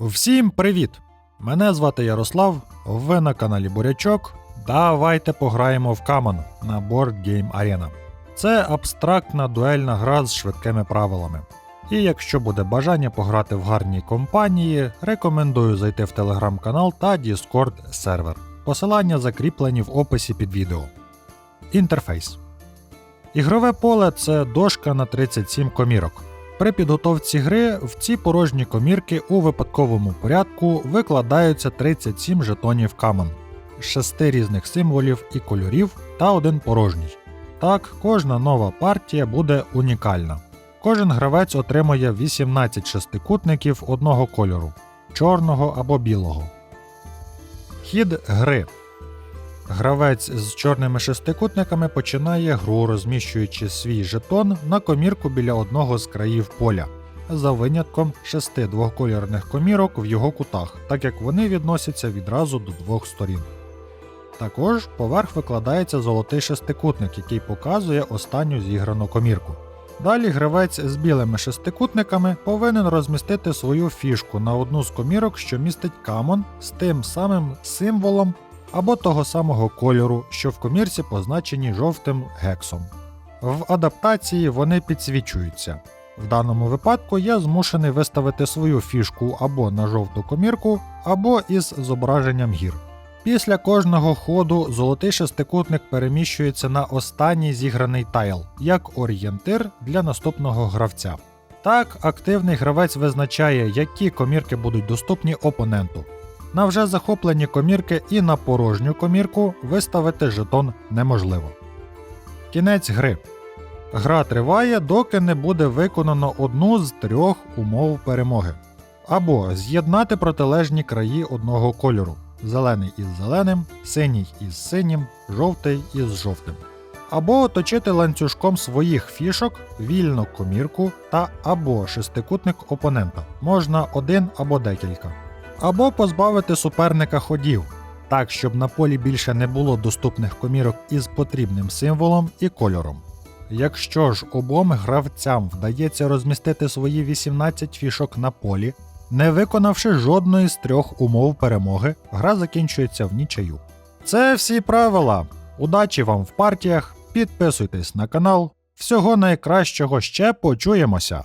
Всім привіт! Мене звати Ярослав, ви на каналі Бурячок. Давайте пограємо в Камон на Board Game Arena. Це абстрактна дуельна гра з швидкими правилами. І якщо буде бажання пограти в гарній компанії, рекомендую зайти в телеграм-канал та Discord сервер. Посилання закріплені в описі під відео. Інтерфейс. Ігрове поле це дошка на 37 комірок. При підготовці гри в ці порожні комірки у випадковому порядку викладаються 37 жетонів камон, з 6 різних символів і кольорів та один порожній. Так, кожна нова партія буде унікальна. Кожен гравець отримує 18 шестикутників одного кольору чорного або білого. Хід гри. Гравець з чорними шестикутниками починає гру, розміщуючи свій жетон на комірку біля одного з країв поля, за винятком шести двокольорних комірок в його кутах, так як вони відносяться відразу до двох сторін. Також поверх викладається золотий шестикутник, який показує останню зіграну комірку. Далі гравець з білими шестикутниками повинен розмістити свою фішку на одну з комірок, що містить камон з тим самим символом або того самого кольору, що в комірці позначені жовтим гексом. В адаптації вони підсвічуються. В даному випадку я змушений виставити свою фішку або на жовту комірку, або із зображенням гір. Після кожного ходу золотий шестикутник переміщується на останній зіграний тайл як орієнтир для наступного гравця. Так, активний гравець визначає, які комірки будуть доступні опоненту. На вже захоплені комірки і на порожню комірку виставити жетон неможливо. Кінець гри. Гра триває, доки не буде виконано одну з трьох умов перемоги. Або з'єднати протилежні краї одного кольору: зелений із зеленим, синій із синім, жовтий із жовтим. Або оточити ланцюжком своїх фішок вільну комірку та або шестикутник опонента. Можна один або декілька або позбавити суперника ходів, так щоб на полі більше не було доступних комірок із потрібним символом і кольором. Якщо ж обом гравцям вдається розмістити свої 18 фішок на полі, не виконавши жодної з трьох умов перемоги, гра закінчується в нічию. Це всі правила. Удачі вам в партіях, підписуйтесь на канал. Всього найкращого ще почуємося!